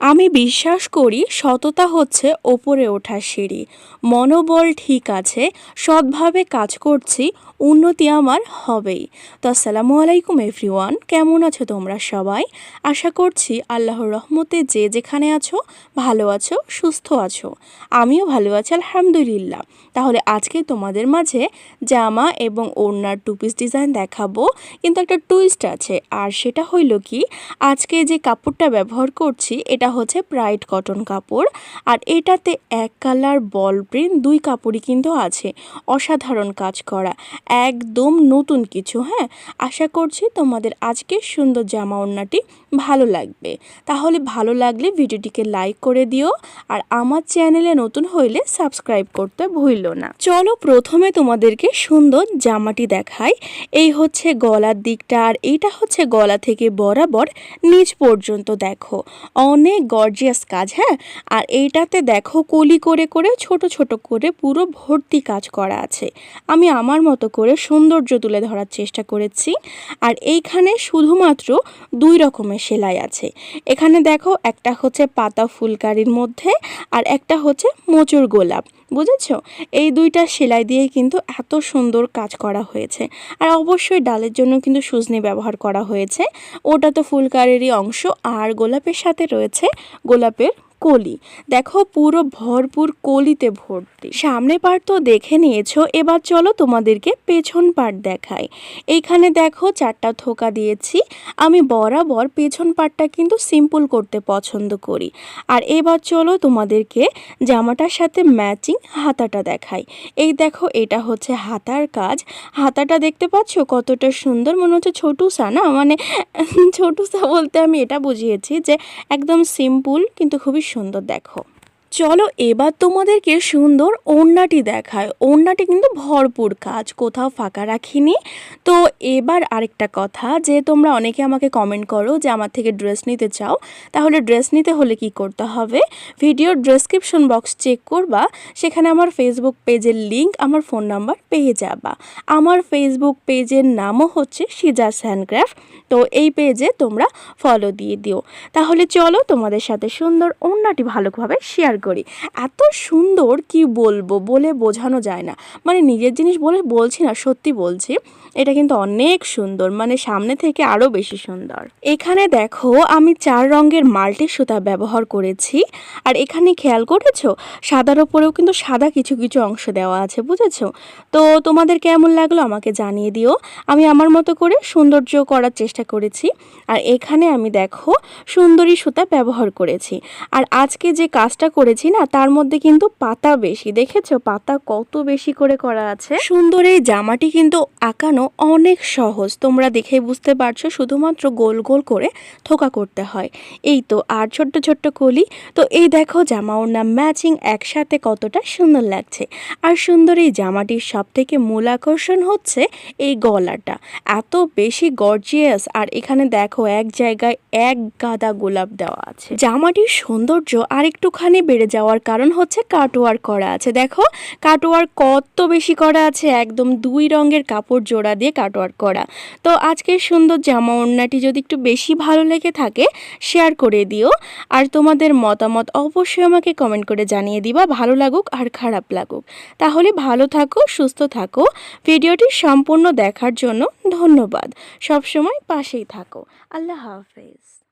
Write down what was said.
আমি বিশ্বাস করি সততা হচ্ছে ওপরে ওঠার সিঁড়ি। মনোবল ঠিক আছে, সৎভাবে কাজ করছি, উন্নতি আমার হবেই। তো আসসালামু আলাইকুম এভরিওয়ান, কেমন আছো তোমরা সবাই? আশা করছি আল্লাহর রহমতে যে যেখানে আছো, ভালো আছো, সুস্থ আছো। আমিও ভালো আছি, আলহামদুলিল্লাহ। তাহলে আজকে তোমাদের মাঝে জামা এবং ওড়নার টু পিস ডিজাইন দেখাবো। কিন্তু একটা টুইস্ট আছে, আর সেটা হইল কি, আজকে যে কাপড়টা ব্যবহার করছি, এটা হচ্ছে ব্রাইট কটন কাপড়। আর এটাতে এক কালার বল প্রিন্ট দুই কাপড়ই কিন্তু আছে। অসাধারণ কাজ করা। একদম নতুন কিছু হ্যাঁ? আশা করছি তোমাদের আজকের সুন্দর জামা ওড়নাটি ভালো লাগবে। তাহলে ভালো লাগলে ভিডিওটিকে লাইক করে দিও। আর আমার চ্যানেলে নতুন হইলে সাবস্ক্রাইব করতে ভুললো না। চলো প্রথমে তোমাদেরকে সুন্দর জামাটি দেখাই। এই হচ্ছে গলার দিকটা, আর এইটা হচ্ছে গলা থেকে বরাবর নিচ পর্যন্ত দেখো। অনেক গর্জিয়াস কাজ হ্যাঁ? আর এইটাতে দেখো কলি করে করে, ছোট ছোট করে পুরো ভর্তি কাজ করা আছে। আমি আমার মতো করে সৌন্দর্য তুলে ধরার চেষ্টা করেছি। আর এইখানে শুধুমাত্র দুই রকমের সেলাই আছে। এখানে দেখো একটা হচ্ছে পাতা ফুলকারির মধ্যে আর একটা হচ্ছে মোচুর গোলাপ। বুঝেছ? এই দুইটা সেলাই দিয়ে কিন্তু এত সুন্দর কাজ করা হয়েছে। আর অবশ্যই ডালের জন্য কিন্তু সুজনি ব্যবহার করা হয়েছে। ওটা তো ফুলকারেরই অংশ আর গোলাপের সাথে রয়েছে গোলাপের কলি। দেখো, পুরো ভরপুর কলিতে ভর্তি। সামনে পার্ট তো দেখে নিয়েছো, এবার চলো তোমাদেরকে পেছন পার্ট দেখাই। এইখানে দেখো, চারটা থোকা দিয়েছি। আমি বরাবর পেছন পার্টটা কিন্তু সিম্পল করতে পছন্দ করি। আর এবার চলো তোমাদেরকে জামাটার সাথে ম্যাচিং হাতাটা দেখাই। এই দেখো, এটা হচ্ছে হাতার কাজ। হাতাটা দেখতে পাচ্ছ? কতটা সুন্দর। মনে হচ্ছে ছোটুসা না? মানে ছোটুসা বলতে আমি এটা বুঝিয়েছি যে একদম সিম্পল কিন্তু খুবই সুন্দর দেখো। চলো এবার তোমাদেরকে সুন্দর ওড়নাটি দেখায়। ওড়নাটি কিন্তু ভরপুর কাজ, কোথাও ফাঁকা রাখিনি। তো এবার আরেকটা কথা, যে তোমরা অনেকে আমাকে কমেন্ট করো যে আমার থেকে ড্রেস নিতে চাও, তাহলে ড্রেস নিতে হলে কি করতে হবে? ভিডিওর ডেসক্রিপশন বক্স চেক করবা, সেখানে আমার ফেসবুক পেজের লিংক আমার ফোন নাম্বার পেয়ে যাবা। আমার ফেসবুক পেজের নামও হচ্ছে সিজাস হ্যান্ডক্রাফট তো এই পেজে তোমরা ফলো দিয়ে দিও। তাহলে চলো তোমাদের সাথে সুন্দর ওড়নাটি ভালোভাবে শেয়ার করি। এত সুন্দর কি বলব? বলে বোঝানো যায় না। মানে নিজের জিনিস বলে বলছি না, সত্যি বলছি, এটা কিন্তু অনেক সুন্দর। মানে সামনে থেকে আরও বেশি সুন্দর। এখানে দেখো, আমি চার রঙের মাল্টি সুতা ব্যবহার করেছি। আর এখানে খেয়াল করেছ? সাদার ওপরেও কিন্তু সাদা কিছু কিছু অংশ দেওয়া আছে, বুঝেছ? তো তোমাদের কেমন লাগল আমাকে জানিয়ে দিও। আমি আমার মতো করে সৌন্দর্য করার চেষ্টা করেছি। আর এখানে আমি দেখো, সুন্দরী সুতা ব্যবহার করেছি। আর আজকে যে কাজটা করেছি না, তার মধ্যে কিন্তু পাতা বেশি। দেখেছ? পাতা কত বেশি করে করা আছে। সুন্দর এই জামাটি কিন্তু আঁকানো অনেক সহজ। তোমরা দেখেই বুঝতে পারছ, শুধুমাত্র গোল গোল করে থোকা করতে হয়। এই তো, আর ছোট্ট ছোট্ট কলি। তো এই দেখো জামা ওড়না ম্যাচিং, একসাথে কতটা সুন্দর লাগছে। আর সুন্দর এই জামাটির সব থেকে মূল আকর্ষণ হচ্ছে এই গলাটা। এত বেশি গর্জিয়াস, আর এখানে দেখো এক জায়গায় এক গাদা গোলাপ দেওয়া আছে। জামাটির সৌন্দর্য আর একটুখানি বেড়ে যাওয়ার কারণ হচ্ছে কাটওয়ার করা আছে। দেখো, কাটওয়ার কত বেশি করা আছে? একদম দুই রঙের কাপড় জোড়া দিয়ে কাটওয়ার করা। তো আজকের সুন্দর জামা ওড়নাটি যদি একটু বেশি ভালো লেগে থাকে শেয়ার করে দিও। আর তোমাদের মতামত অবশ্যই আমাকে কমেন্ট করে জানিয়ে দিবা, ভালো লাগুক আর খারাপ লাগুক। তাহলে ভালো থাকো, সুস্থ থাকো। ভিডিওটি সম্পূর্ণ দেখার জন্য ধন্যবাদ। সবসময় পাশেই থাকো। আল্লাহ হাফেজ।